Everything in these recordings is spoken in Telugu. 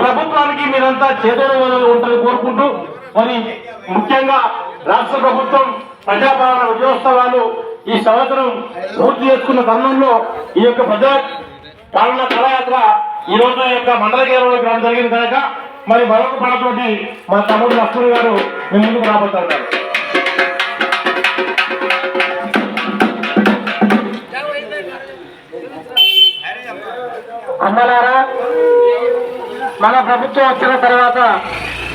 ప్రభుత్వానికి మీరంతా చేదోడు ఉంటుంది కోరుకుంటూ మరి ముఖ్యంగా రాష్ట్ర ప్రభుత్వం ప్రజాపాలన విజయోత్సవాలు ఈ సంవత్సరం పూర్తి చేసుకున్న తరుణంలో ఈ యొక్క ప్రజా పాలన కళయాత్ర ఈ రోజు యొక్క మండల కేంద్రంలో గ్రామం జరిగింది కనుక మరి మరొక పడతోటి మా తమ్ముడు లక్ష్మణ్ గారు మీ ముందుకు రాబోతున్నారు. మన ప్రభుత్వం వచ్చిన తర్వాత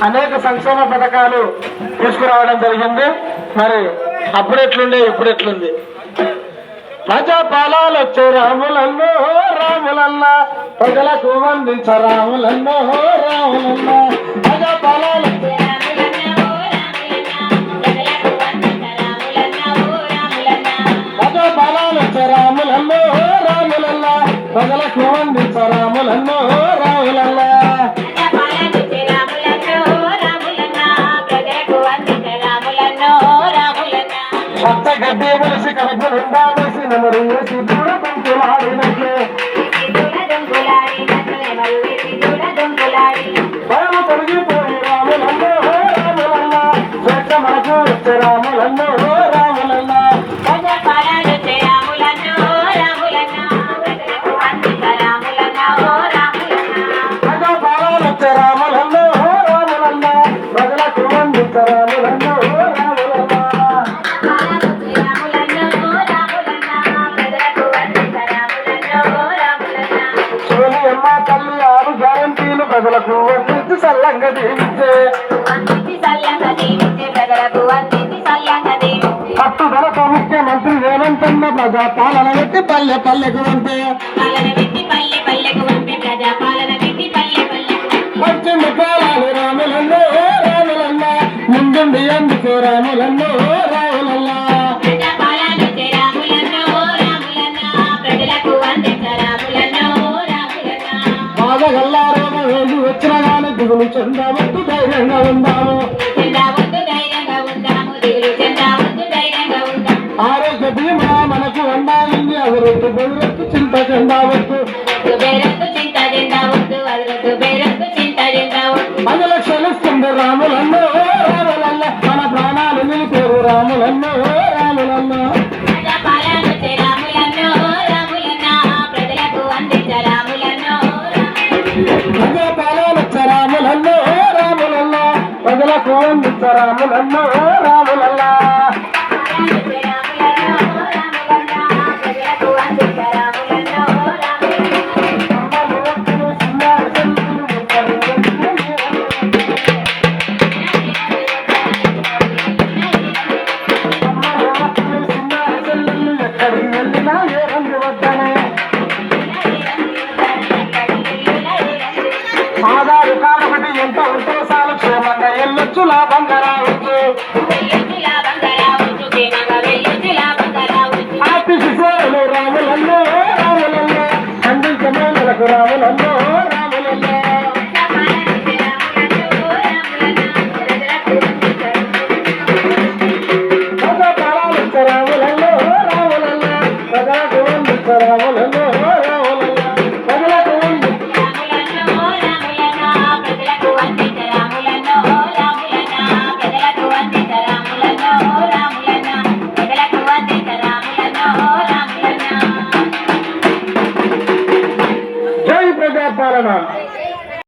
అనేక సంక్షేమ పథకాలు తీసుకురావడం జరిగింది. మరి అప్పుడు ఎట్లుండే ఇప్పుడు ఎట్లుంది? ప్రజా వచ్చే రాములన్నో రాములన్నా ప్రజలకు వందించ రాములన్నో రాములన్నా ప్రజాపాలాలు పాలాలు వచ్చే రాములన్నో రాములన్నా ప్రజలకు వందించ రాములన్నో రాములన్న కొత్త గడ్డి మనిషి కడుపు నిండా వేసి నెమరు వేసి దూర పంపులాడినట్లే భయము తొలగిపోయి రాములన్నో రాములన్న స్వేచ్ఛ మనకు వచ్చే రాములన్నో రాములన్న పాలన వచ్చే రాములన్నో రాములన్న ప్రజలకు వందించి సల్లంగా దీవించే. పట్టుదలతో ముఖ్యమంత్రి రేవంతన్న ప్రజా పాలన పెట్టి పల్లె పల్లెకు వంతే పచ్చింది కాలాలు రాములన్నో రాములన్న. ముందుండి అందుకో రాములన్న. వచ్చిన గాని దిగులు చెందావద్దు ధైర్యంగా ఉందాము. ఆరోగ్య బీమా మనకు ఉండాలి అభివృద్ధి బెదిరెత్తు చింత చెందావద్దు పది లక్షలు రాములన్నో రాములన్న మన ప్రాణాలు నిలిపేరు రాములన్నో రాములన్న. ప్రజలకు అందించ రాములన్నో రాములన్న ఎక్కడికి ఎంతో సార్ క్షేమంగా ఎల్లొచ్చు లాభంగా రావచ్చు ఆపి శిశువులు రాములల్లో రాములల్లో. అందించే మనకు రాములల్లో రాములల్లో.